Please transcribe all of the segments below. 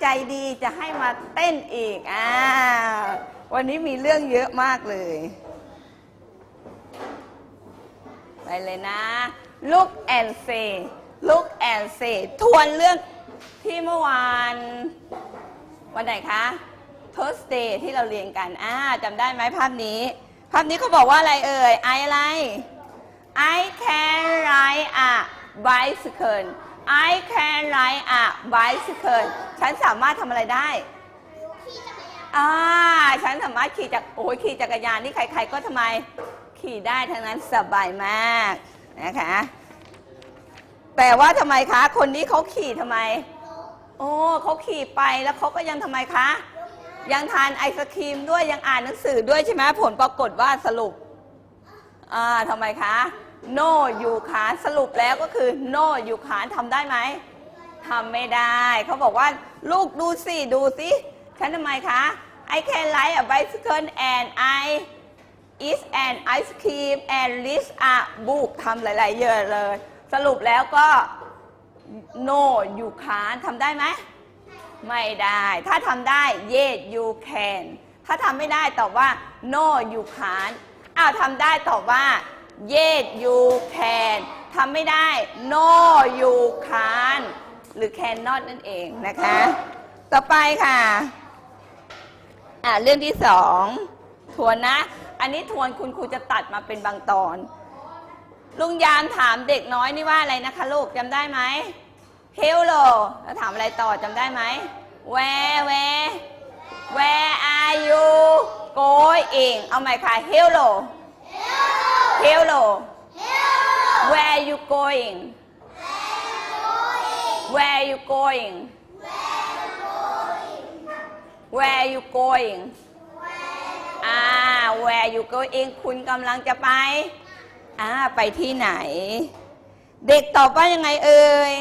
ใจดีจะให้มาเต้นอีกอ่าวันนี้มีเรื่องเยอะมากเลย ไปเลยนะ look and say look and say ทวนเรื่องที่เมื่อวาน วันไหนคะ Thursday ที่เราเรียนกันอ่าจำได้ไหมภาพนี้ ภาพนี้เขาบอกว่าอะไรเอ่ย I อะไร I can ride a bicycle I can ride a bicycle ฉันสามารถทำอะไรได้อ่าฉันสามารถขี่จักรโอ้ยขี่จักรยานนี่ใคร ๆ ก็ทำไมขี่ได้ทั้งนั้นสบายมากนะคะ แต่ว่าทำไมคะ คนนี้เขาขี่ทำไม โอ้เขาขี่ไปแล้วเขาก็ยังทำไมคะ ยังทานไอศครีมด้วยยังอ่านหนังสือด้วยใช่ไหมผลปรากฏว่าสรุปอ่าทำไมคะ no อยู่ขานสรุปแล้วก็คือ no อยู่ขานทำได้ไหมทำไม่ได้ เขาบอกว่าลูกดูสิ ดูสิฉันทำไมคะ I can ride a bicycle and I eat an ice cream and read a book ทำหลายๆเยอะเลย สรุปแล้วก็ no อยู่ขานทำได้ไหม ไม่ได้ ถ้าทำได้ yes you can ถ้าทำไม่ได้ตอบว่า no you can't อ้าวทำได้ตอบว่า yes you can ทำไม่ได้ no you can't หรือ cannot นั่นเองนะคะ ต่อไปค่ะ อ่าเรื่องที่สองทวนนะ อันนี้ทวนคุณครูจะตัดมาเป็นบางตอน ลุงยามถามเด็กน้อยนี่ว่าอะไรนะคะลูกจำได้ไหม Hello แล้วถามอะไรต่อจำได้ไหม Where where Where are you going เอาใหม่ค่ะ Hello Hello Where you going Where you going Where you going อ่า Where you going คุณกำลังจะไป อ่า ไปที่ไหน เด็กตอบว่ายังไงเอ่ย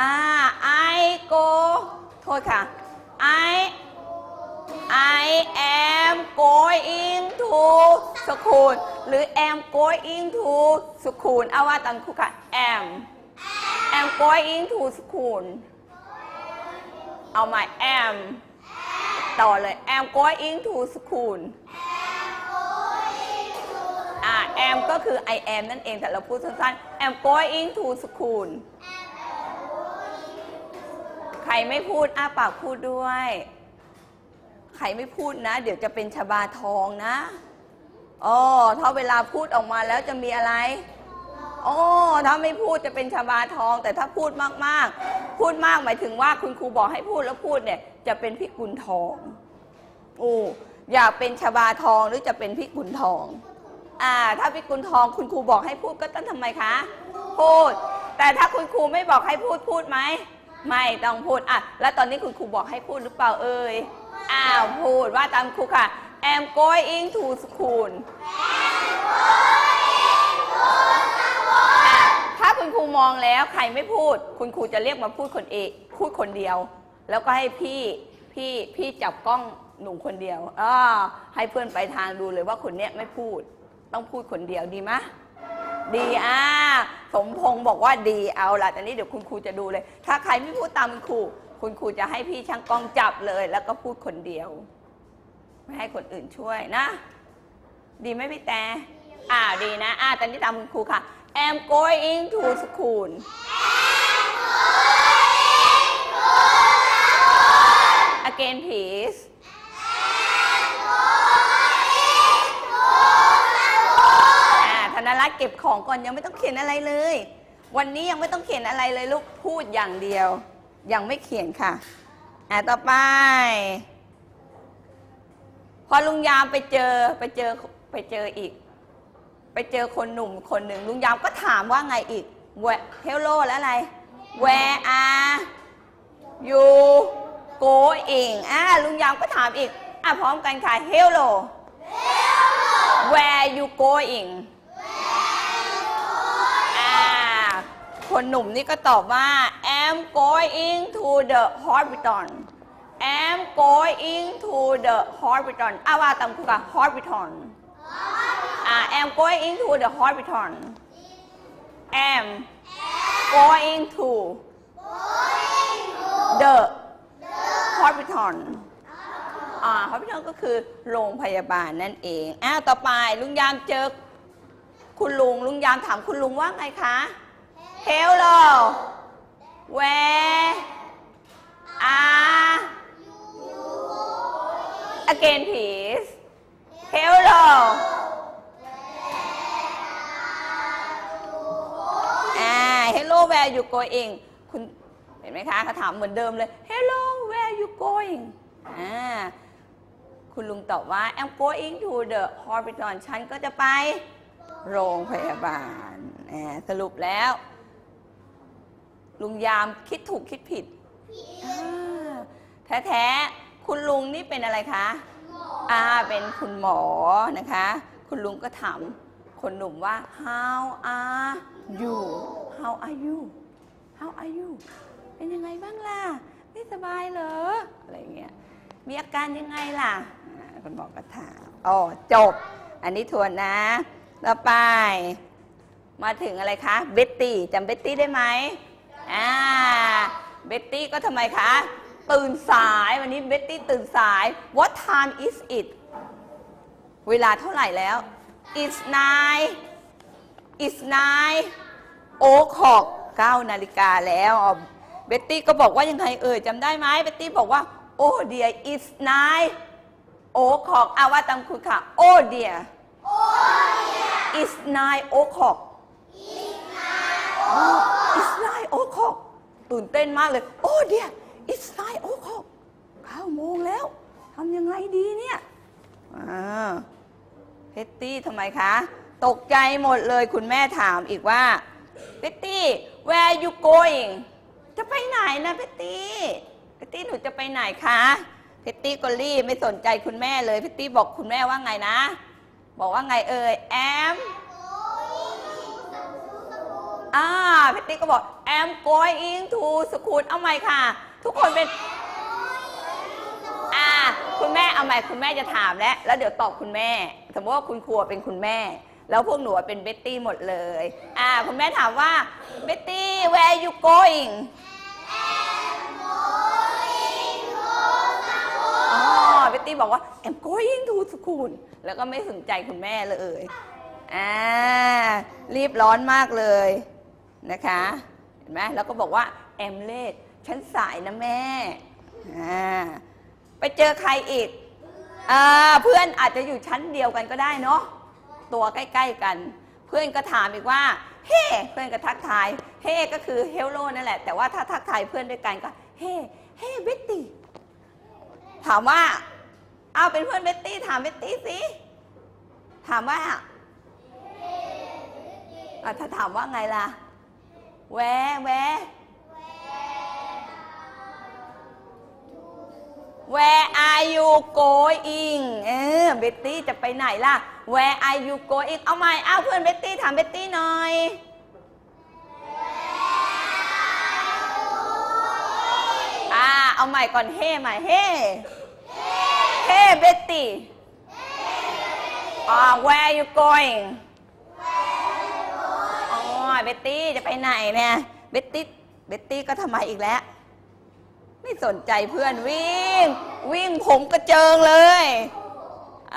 อ่า I go โทษค่ะ I I am going to school หรือ am going to school เอาว่าตามครูค่ะ am am going to school เอาใหม่ am ต่อเลย am going to school am ก็คือ I am นั่นเองแต่เราพูดสั้นๆ am going to school ใครไม่พูดอ้าปากพูดด้วย ใครไม่พูดนะ เดี๋ยวจะเป็นชบาทองนะ อ๋อถ้าเวลาพูดออกมาแล้วจะมีอะไรอ๋อถ้าไม่พูดจะเป็นชบาทอง แต่ถ้าพูดมากๆ พูดมากหมายถึงว่าคุณครูบอกให้พูดแล้วพูดเนี่ย จะเป็นพิกุลทองโอ้อยากเป็นชบาทองหรือจะเป็นพิกุลทอง อ่า ถ้าพิกุลทองคุณครูบอกให้พูดก็ต้องทำไมคะ พูด แต่ถ้าคุณครูไม่บอกให้พูดพูดไหมไม่ต้องพูดอะแล้วตอนนี้คุณครูบอกให้พูดหรือเปล่าเอ่ยอ้าวพูดว่าตามครูค่ะ am going to school อะถ้าคุณครูมองแล้วใครไม่พูด คุณครูจะเรียกมาพูดคนเอกพูดคนเดียว แล้วก็ให้พี่พี่พี่จับกล้องหนูคนเดียวอ่าให้เพื่อนไปทางดูเลยว่าคนเนี้ยไม่พูด ต้องพูดคนเดียวดีไหมดีอ่าสมพงศ์บอกว่าดีเอาล่ะแต่นี้เดี๋ยวคุณครูจะดูเลย ถ้าใครไม่พูดตามคุณครู คุณครูจะให้พี่ช่างกล้องจับเลย แล้วก็พูดคนเดียว ไม่ให้คนอื่นช่วยนะ ดีไหมพี่แต่อ่าดีนะ อ่าตอนนี้ตามคุณครูค่ะ am going to school again please อ่าธนรัตน์เก็บของก่อนยังไม่ต้องเขียนอะไรเลย วันนี้ยังไม่ต้องเขียนอะไรเลยลูกพูดอย่างเดียว ยังไม่เขียนค่ะ อ่าต่อไป พอลุงยามไปเจอไปเจอไปเจออีก ไปเจอคนหนุ่มคนหนึ่งลุงยามก็ถามว่าไงอีก Where hello แล้วอะไร Where are you going อ่าลุงยามก็ถามอีกอะพร้อมกันค่ะ hello Where you going อ่าคนหนุ่มนี่ก็ตอบว่า am going to the hospital going to the hospital อ่าว่าตามครูค่ะ hospital อ่า am going to the hospital am going to the hospital อ่า hospital ก็คือโรงพยาบาลนั่นเองอ้าวต่อไปลุงยามเจอคุณลุงลุงยามถามคุณลุงว่าไงคะ Hello where are again please Hello อ่า Hello where you going คุณเห็นไหมคะเขาถามเหมือนเดิมเลย Hello where you going อ่าคุณลุงตอบว่า I'm going to the hospital ฉันก็จะไปโรงพยาบาล สรุปแล้ว ลุงยามคิดถูกคิดผิด แท้แท้ๆ คุณลุงนี่เป็นอะไรคะอ่าเป็นคุณหมอนะคะ คุณลุงก็ถามคนหนุ่มว่า how are you how are you how are you เป็นยังไงบ้างล่ะ ไม่สบายเหรอ อะไรอย่างเงี้ย มีอาการยังไงล่ะอ่าคุณหมอก็ถามอ๋อจบ อันนี้ทวนนะ ต่อไป มาถึงอะไรคะ เบตตี้จำเบตตี้ได้ไหมอ่า เบตตี้ก็ทำไมคะ ตื่นสายวันนี้เบ็ตตี้ตื่นสาย What time is it เวลาเท่าไหร่แล้ว It's nine It's nine โอ้ขอกเก้านาฬิกาแล้วเบ็ตตี้ก็บอกว่ายังไงเอ่ยจำได้ไหมเบ็ตตี้บอกว่าโอ้เดีย it's nine โอ้ขอกอาว่าตามคุณค่ะโอ้เดีย it's nine o'clock it's nine o'clock ตื่นเต้นมากเลยโอ้เดีย it's nine o'clock เก้าโมงแล้วทำยังไงดีเนี่ยเพตตี้ทำไมคะ ตกใจหมดเลยคุณแม่ถามอีกว่าเพตตี้ where you going จะไปไหนนะเพตตี้เพตตี้หนูจะไปไหนคะเพตตี้ก็รีบไม่สนใจคุณแม่เลยเพตตี้บอกคุณแม่ว่าไงนะ บอกว่าไงเอ่ย am อ่าเพตตี้ก็บอก am going to school เอาใหม่ค่ะ ทุกคนเป็น อ่า คุณแม่เอาใหม่คุณแม่จะถามแล้ว แล้วเดี๋ยวตอบคุณแม่ สมมติว่าคุณครัวเป็นคุณแม่ แล้วพวกหนูเป็นเบ็ตตี้หมดเลย อ่า คุณแม่ถามว่า เบ็ตตี้ where you going อ๋อเบตตี้บอกว่า I'm going to school แล้วก็ไม่สนใจคุณแม่เลย อ่า รีบร้อนมากเลยนะคะ เห็นไหมแล้วก็บอกว่า I'm late ฉันสายนะแม่อ่าไปเจอใครอีกอ่าเพื่อนอาจจะอยู่ชั้นเดียวกันก็ได้เนาะตัวใกล้ ๆกัน เพื่อนก็ถามอีกว่า เฮ้ เพื่อนก็ทักทาย เฮ้ ก็คือเฮลโลนั่นแหละ แต่ว่าถ้าทักทายเพื่อนด้วยกันก็ เฮ้ เฮ้เบตตี้ ถามว่า เอาเป็นเพื่อนเบตตี้ ถามเบตตี้สิ ถามว่าอะถ้าถามว่าไงล่ะ แวแว Where are you going เออเบตตี้จะไปไหนล่ะ Where are you going เอาใหม่เอาเพื่อนเบตตี้ถามเบตตี้หน่อย อ่า เอาใหม่ก่อนเฮ้ใหม่เฮ้เฮ้เบตตี้อ่า Where are you going อ๋อเบตตี้จะไปไหนเนี่ย เบตตี้ เบตตี้ก็ทำไมอีกแล้ว ไม่สนใจเพื่อนวิ่ง วิ่งผมกระเจิงเลย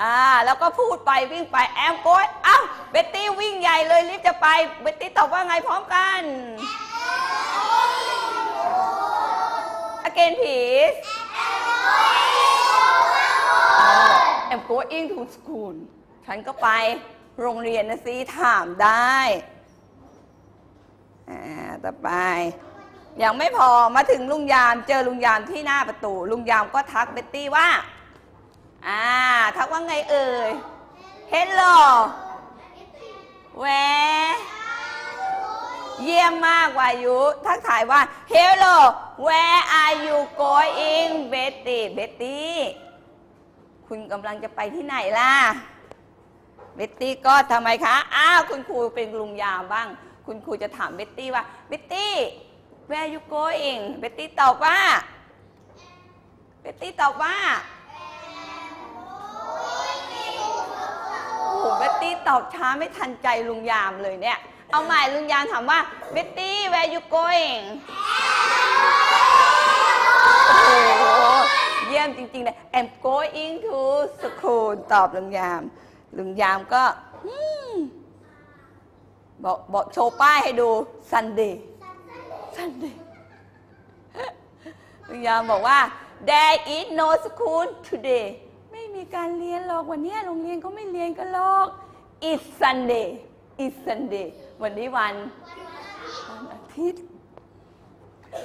อ่า แล้วก็พูดไปวิ่งไปแอมโกยเอ้าเบตตี้วิ่งใหญ่เลยรีบจะไป เบตตี้ตอบว่าไงพร้อมกัน again please I'm going to school ฉันก็ไปโรงเรียนนะสิถามได้ อ่า ต่อไป ยังไม่พอมาถึงลุงยามเจอลุงยามที่หน้าประตู ลุงยามก็ทักเบ็ตตี้ว่า อ่า ทักว่าไงเอ่ย Hello Where เยี่ยมมากวายุ ทักทายว่า Hello Where are you going Betty Betty คุณกำลังจะไปที่ไหนล่ะ เบตตี้ก็ทำไมคะ อ้าว คุณครูเป็นลุงยามบ้าง คุณครูจะถามเบตตี้ว่า เบตตี้ where you going เบ็ตตี้ตอบว่าเบ็ตตี้ตอบว่าโอ้โหเบ็ตตี้ตอบช้าไม่ทันใจลุงยามเลยเนี่ย เอาใหม่ลุงยามถามว่าเบ็ตตี้ where you going โอ้โหเยี่ยมจริงๆเลย I'm going to school ตอบลุงยาม ลุงยามก็อืมบอกบอกโชว์ป้ายให้ดู Sunday Sunday ลุงยามบอกว่า there is no school today ไม่มีการเรียนหรอกวันนี้โรงเรียนเขาไม่เรียนกันหรอก it's Sunday it's Sunday วันนี้วันวันอาทิตย์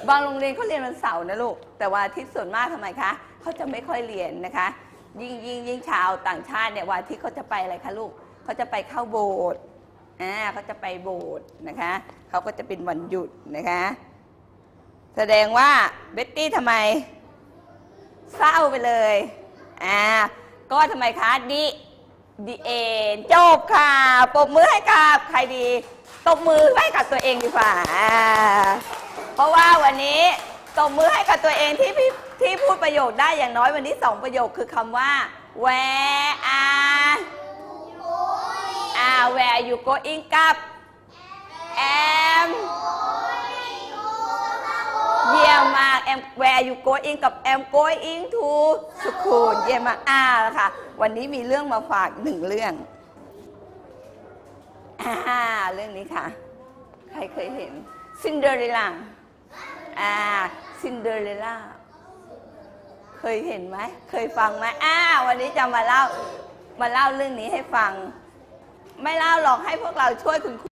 บางโรงเรียนเขาเรียนวันเสาร์นะลูก แต่วันอาทิตย์ส่วนมากทำไมคะเขาจะไม่ค่อยเรียนนะคะ ยิ่งยิ่งยิ่งชาวต่างชาติเนี่ยวันอาทิตย์เขาจะไปอะไรคะลูกเขาจะไปเข้าโบสถ์ อ่าเขาจะไปโบสถ์นะคะเขาก็จะเป็นวันหยุดนะคะ แสดงว่าเบ็ตตี้ทำไม เศร้าไปเลยอ่าก็ทำไมคะดีดีเอ็นจบค่ะปบมือให้กับใครดีตบมือให้กับตัวเองดีกว่า เพราะว่าวันนี้ตบมือให้กับตัวเองที่พี่ที่พูดประโยคได้อย่างน้อยวันนี้สองประโยคคือคำว่า where อ่า where you going กับ am เยี่ยมมาก am where you going กับ am going to school เยี่ยมมากอ่าค่ะ วันนี้มีเรื่องมาฝากหนึ่งเรื่องอ่าเรื่องนี้ค่ะ ใครเคยเห็นซินเดอเรลล่าอ่าซินเดอเรลล่าเคยเห็นไหม เคยฟังไหมอ่าวันนี้จะมาเล่า มาเล่าเรื่องนี้ให้ฟัง ไม่เล่าหรอกให้พวกเราช่วยคุณครู